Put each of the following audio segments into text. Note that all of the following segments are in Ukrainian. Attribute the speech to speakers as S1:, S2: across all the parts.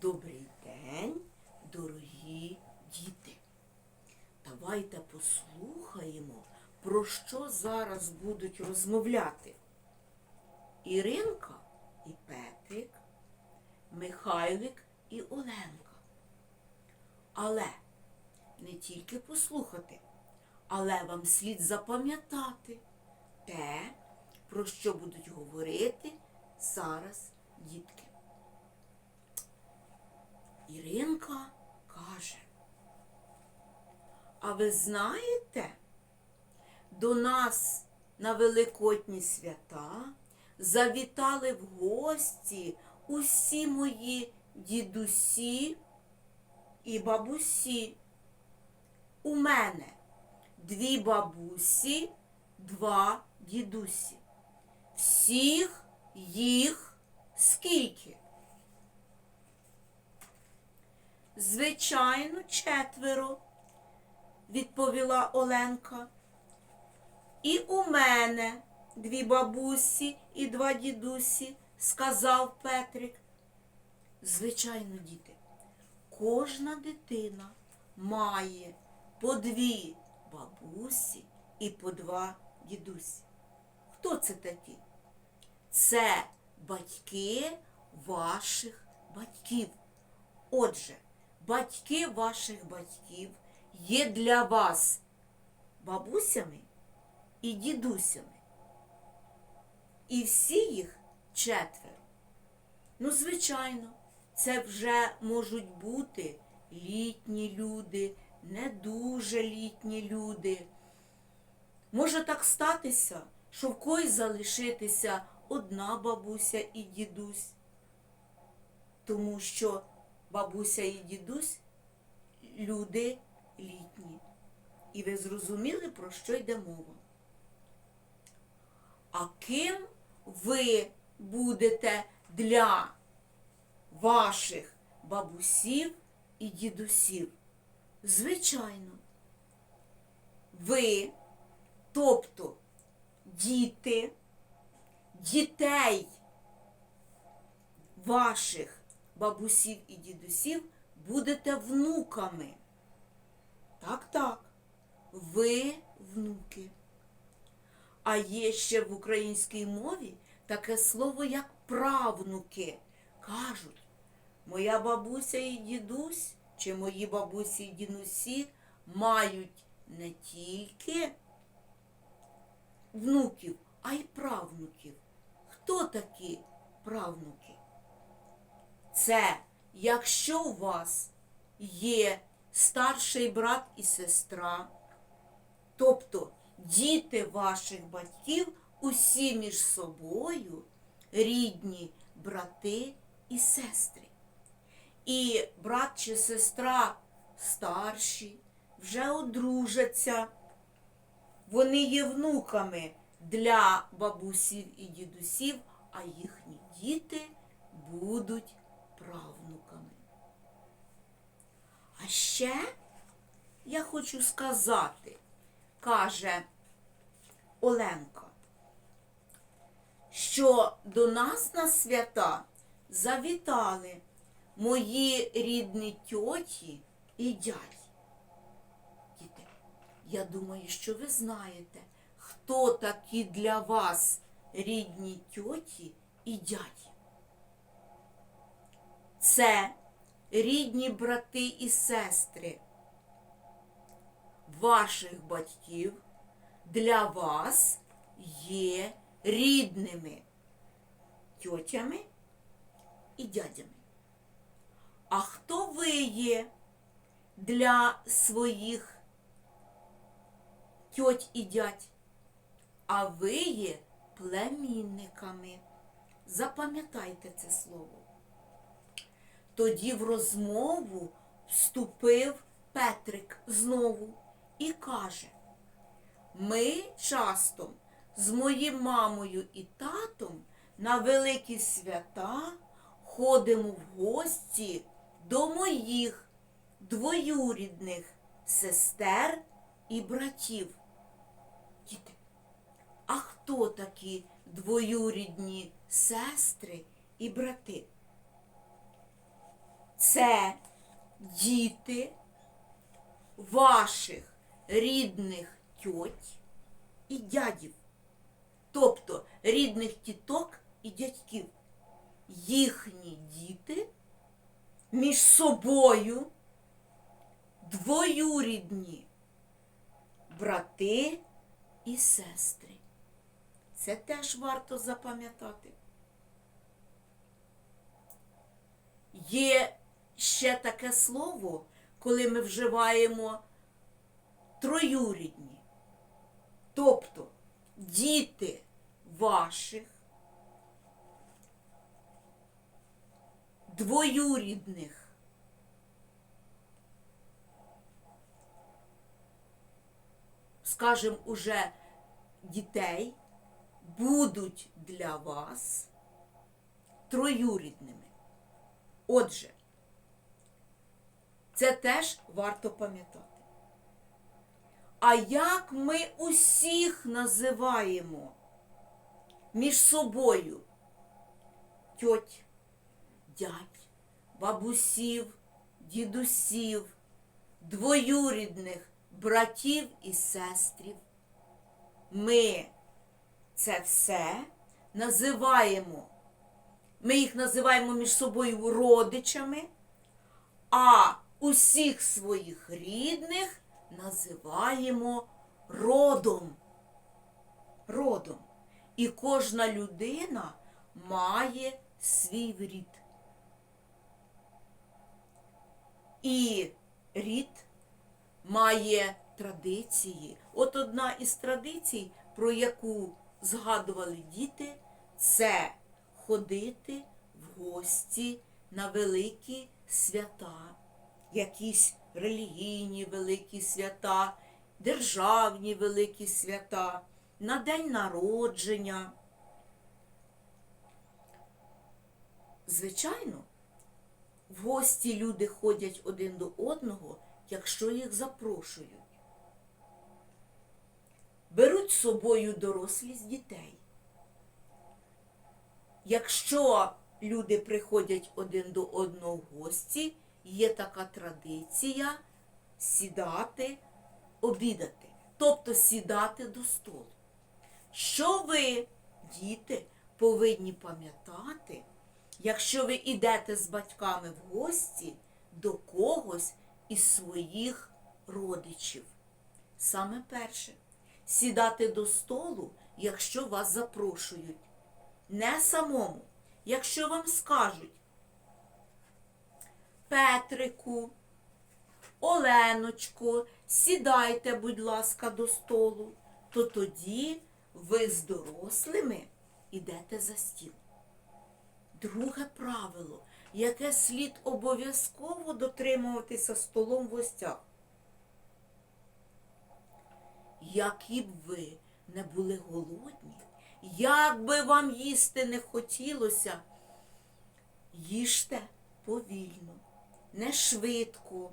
S1: Добрий день, дорогі діти. Давайте послухаємо, про що зараз будуть розмовляти Іринка і Петрик, Михайлик і Оленка. Але не тільки послухати, але вам слід запам'ятати те, про що будуть говорити зараз дітки. Іринка каже, а ви знаєте, до нас на Великодні свята завітали в гості усі мої дідусі і бабусі. У мене дві бабусі, два дідусі. Всіх їх скільки? Звичайно, четверо, відповіла Оленка. І у мене дві бабусі і два дідусі, сказав Петрик. Звичайно, діти, кожна дитина має по дві бабусі і по два дідусі. Хто це такі? Це батьки ваших батьків. Отже, батьки ваших батьків є для вас бабусями і дідусями. І всі їх четверо. Ну, звичайно, це вже можуть бути літні люди, не дуже літні люди. Може так статися, що в когось залишитися одна бабуся і дідусь, тому що бабуся і дідусь люди літні. І ви зрозуміли, про що йде мова. А ким ви будете для ваших бабусів і дідусів? Звичайно, ви, тобто діти, дітей ваших бабусів і дідусів будете внуками. Так, так, ви внуки. А є ще в українській мові таке слово, як правнуки. Кажуть, моя бабуся і дідусь, чи мої бабусі і дідусі мають не тільки внуків, а й правнуків. Хто такі правнуки? Це якщо у вас є старший брат і сестра, тобто діти ваших батьків усі між собою рідні брати і сестри. І брат чи сестра старші вже одружаться, вони є внуками для бабусів і дідусів, а їхні діти будуть правнуками. А ще я хочу сказати, каже Оленка, що до нас на свята завітали мої рідні тьоті і дядь. Діти, я думаю, що ви знаєте, хто такі для вас рідні тьоті і дяді. Це рідні брати і сестри ваших батьків для вас є рідними тьотями і дядями. А хто ви є для своїх тьоть і дядь? А ви є племінниками. Запам'ятайте це слово. Тоді в розмову вступив Петрик знову і каже, ми часто з моїм мамою і татом на великі свята ходимо в гості до моїх двоюрідних сестер і братів. Діти, а хто такі двоюрідні сестри і брати? Це діти ваших рідних тьоть і дядів, тобто рідних тіток і дядьків. Їхні діти між собою двоюрідні брати і сестри. Це теж варто запам'ятати. Є ще таке слово, коли ми вживаємо троюрідні, тобто діти ваших двоюрідних скажем, уже дітей будуть для вас троюрідними. Отже, це теж варто пам'ятати. А як ми усіх називаємо між собою тьоть, дядь, бабусів, дідусів, двоюрідних братів і сестрів? Ми це все називаємо, ми їх називаємо між собою родичами, а усіх своїх рідних називаємо родом. Родом. І кожна людина має свій рід. І рід має традиції. От одна із традицій, про яку згадували діти, це ходити в гості на великі свята, якісь релігійні великі свята, державні великі свята, на день народження. Звичайно, в гості люди ходять один до одного, якщо їх запрошують. Беруть з собою дорослість дітей. Якщо люди приходять один до одного в гості, є така традиція сідати, обідати, тобто сідати до столу. Що ви, діти, повинні пам'ятати, якщо ви йдете з батьками в гості до когось із своїх родичів? Саме перше сідати до столу, якщо вас запрошують. Не самому, якщо вам скажуть Петрику, Оленочку, сідайте, будь ласка, до столу, то тоді ви з дорослими йдете за стіл. Друге правило, яке слід обов'язково дотримуватися столом в гостях. Які б ви не були голодні, як би вам їсти не хотілося, їжте повільно, не швидко,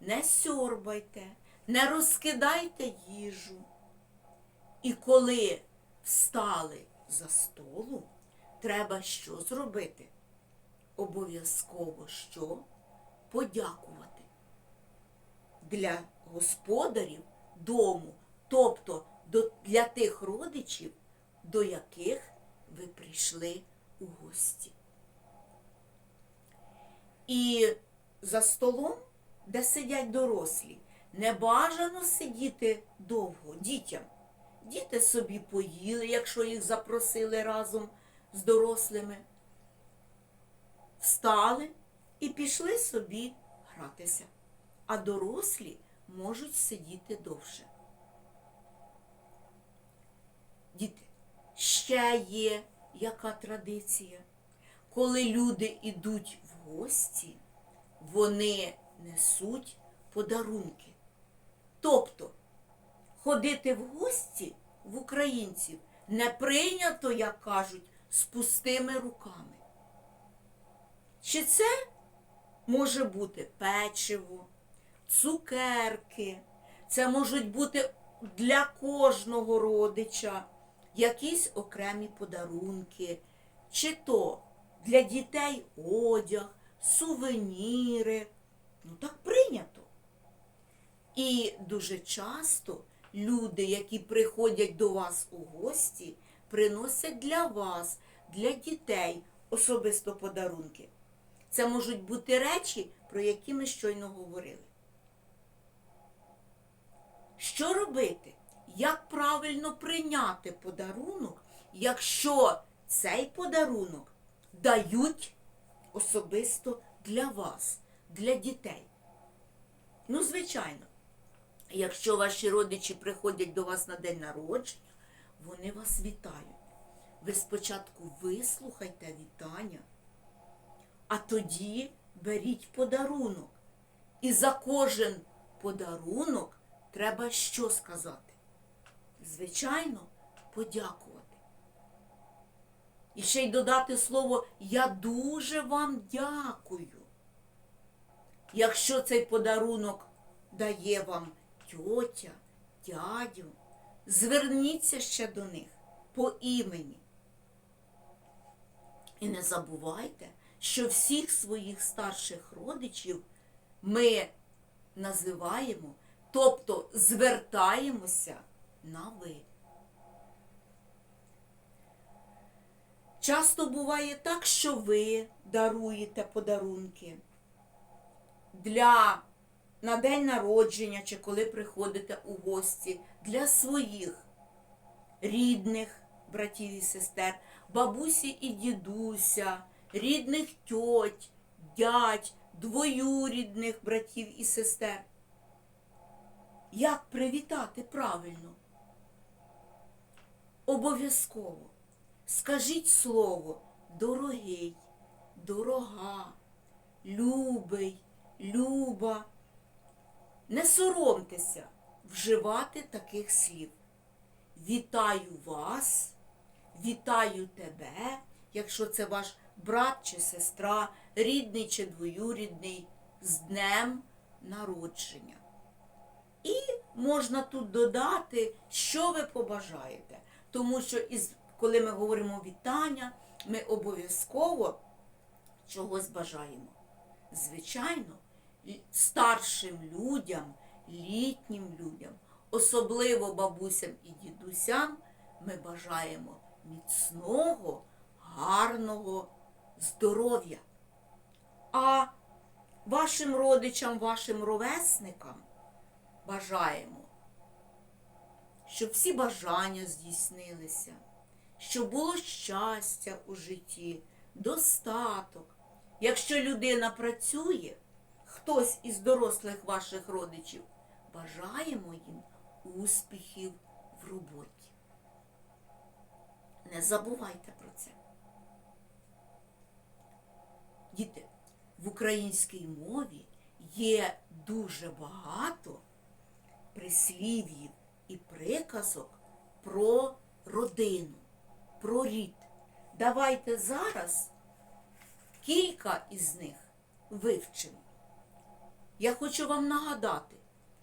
S1: не сьорбайте, не розкидайте їжу. І коли встали за столу, треба що зробити? Обов'язково що? Подякувати. Для господарів дому, тобто для тих родичів, до яких ви прийшли у гості. І за столом, де сидять дорослі, не бажано сидіти довго дітям. Діти собі поїли, якщо їх запросили разом з дорослими, встали і пішли собі гратися. А дорослі можуть сидіти довше. Діти, ще є яка традиція. Коли люди йдуть в гості, вони несуть подарунки. Тобто ходити в гості в українців не прийнято, як кажуть, з пустими руками. Чи це може бути печиво, цукерки, це можуть бути для кожного родича якісь окремі подарунки, чи то для дітей одяг, сувеніри. Ну так прийнято. І дуже часто люди, які приходять до вас у гості, приносять для вас, для дітей особисто подарунки. Це можуть бути речі, про які ми щойно говорили. Що робити? Як правильно прийняти подарунок, якщо цей подарунок дають особисто для вас, для дітей? Ну, звичайно, якщо ваші родичі приходять до вас на день народження, вони вас вітають. Ви спочатку вислухайте вітання, а тоді беріть подарунок. І за кожен подарунок треба що сказати? Звичайно, подякувати. І ще й додати слово Я дуже вам дякую. Якщо цей подарунок дає вам тьотя, дядю, зверніться ще до них по імені. І не забувайте, що всіх своїх старших родичів ми називаємо, тобто звертаємося на ви. Часто буває так, що ви даруєте подарунки для на день народження чи коли приходите у гості для своїх рідних братів і сестер, бабусі і дідуся, рідних тьоть, дядь, двоюрідних братів і сестер. Як привітати правильно? Обов'язково скажіть слово дорогий, дорога, любий, люба. Не соромтеся вживати таких слів. Вітаю вас, вітаю тебе, якщо це ваш брат чи сестра, рідний чи двоюрідний, з днем народження. І можна тут додати, що ви побажаєте. Тому що, із, коли ми говоримо вітання, ми обов'язково чогось бажаємо. Звичайно, старшим людям, літнім людям, особливо бабусям і дідусям, ми бажаємо міцного, гарного здоров'я. А вашим родичам, вашим ровесникам бажаємо, щоб всі бажання здійснилися, щоб було щастя у житті, достаток. Якщо людина працює, хтось із дорослих ваших родичів, бажаємо їм успіхів в роботі. Не забувайте про це. Діти, в українській мові є дуже багато прислів'їв і приказок про родину, про рід. Давайте зараз кілька із них вивчимо. Я хочу вам нагадати,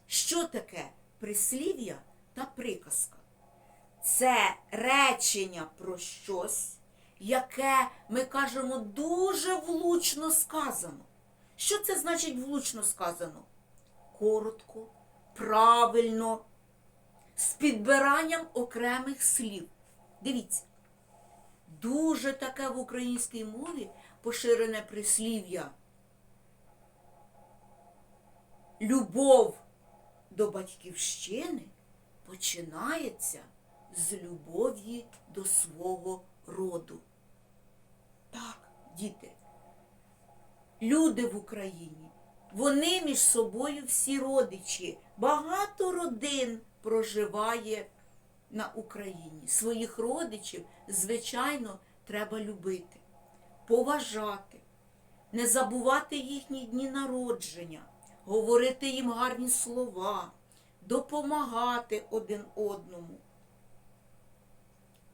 S1: що таке прислів'я та приказка. Це речення про щось, яке ми кажемо дуже влучно сказано. Що це значить влучно сказано? Коротко, правильно, з підбиранням окремих слів. Дивіться, дуже таке в українській мові поширене прислів'я. Любов до батьківщини починається з любові до свого роду. Так, діти, люди в Україні, вони між собою всі родичі. Багато родин проживає на Україні. Своїх родичів, звичайно, треба любити, поважати, не забувати їхні дні народження, говорити їм гарні слова, допомагати один одному.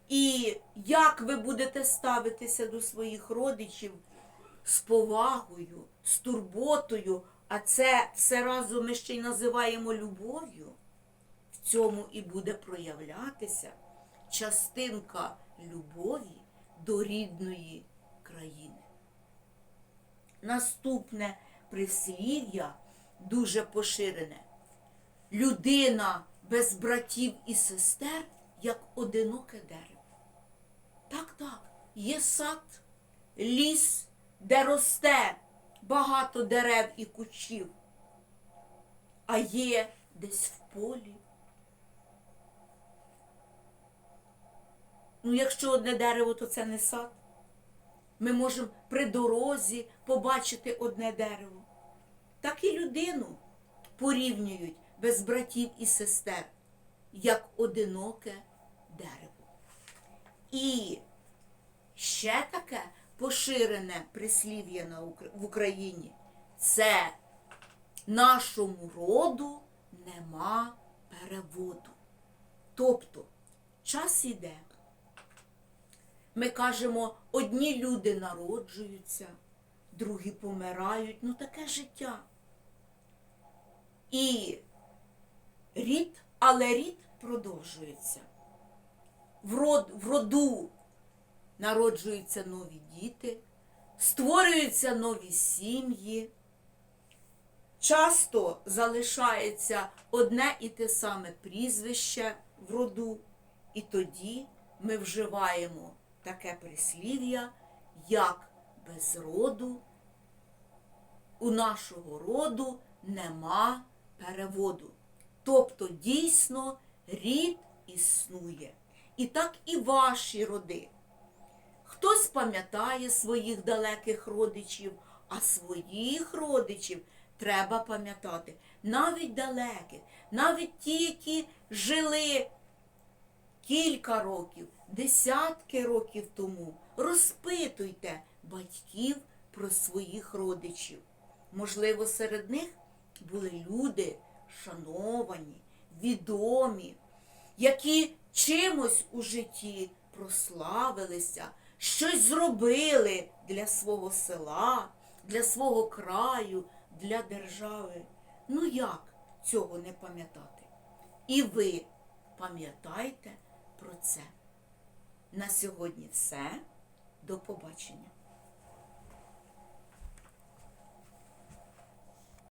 S1: І як ви будете ставитися до своїх родичів з повагою, з турботою, а це все разом ми ще й називаємо любов'ю, цьому і буде проявлятися частинка любові до рідної країни. наступне прислів'я дуже поширене. Людина без братів і сестер, як одиноке дерево. Так, так, є сад, ліс, де росте багато дерев і кущів, а є десь в полі. Ну, якщо одне дерево, то це не сад. Ми можемо при дорозі побачити одне дерево. Так і людину порівнюють без братів і сестер, як одиноке дерево. І ще таке поширене прислів'я в Україні це нашому роду нема переводу. Тобто час іде. Ми кажемо, одні люди народжуються, другі помирають. Ну таке життя. І рід, але рід продовжується. В, род, в роду народжуються нові діти, створюються нові сім'ї. Часто залишається одне і те саме прізвище в роду, і тоді ми вживаємо таке прислів'я, як без роду у нашого роду нема переводу. Тобто дійсно рід існує. І так і ваші роди. Хтось пам'ятає своїх далеких родичів, а своїх родичів треба пам'ятати. Навіть далеких, навіть ті, які жили кілька років, десятки років тому. Розпитуйте батьків про своїх родичів. Можливо, серед них були люди шановані, відомі, які чимось у житті прославилися, щось зробили для свого села, для свого краю, для держави. Ну як цього не пам'ятати? І ви пам'ятайте про це. На сьогодні все. До побачення.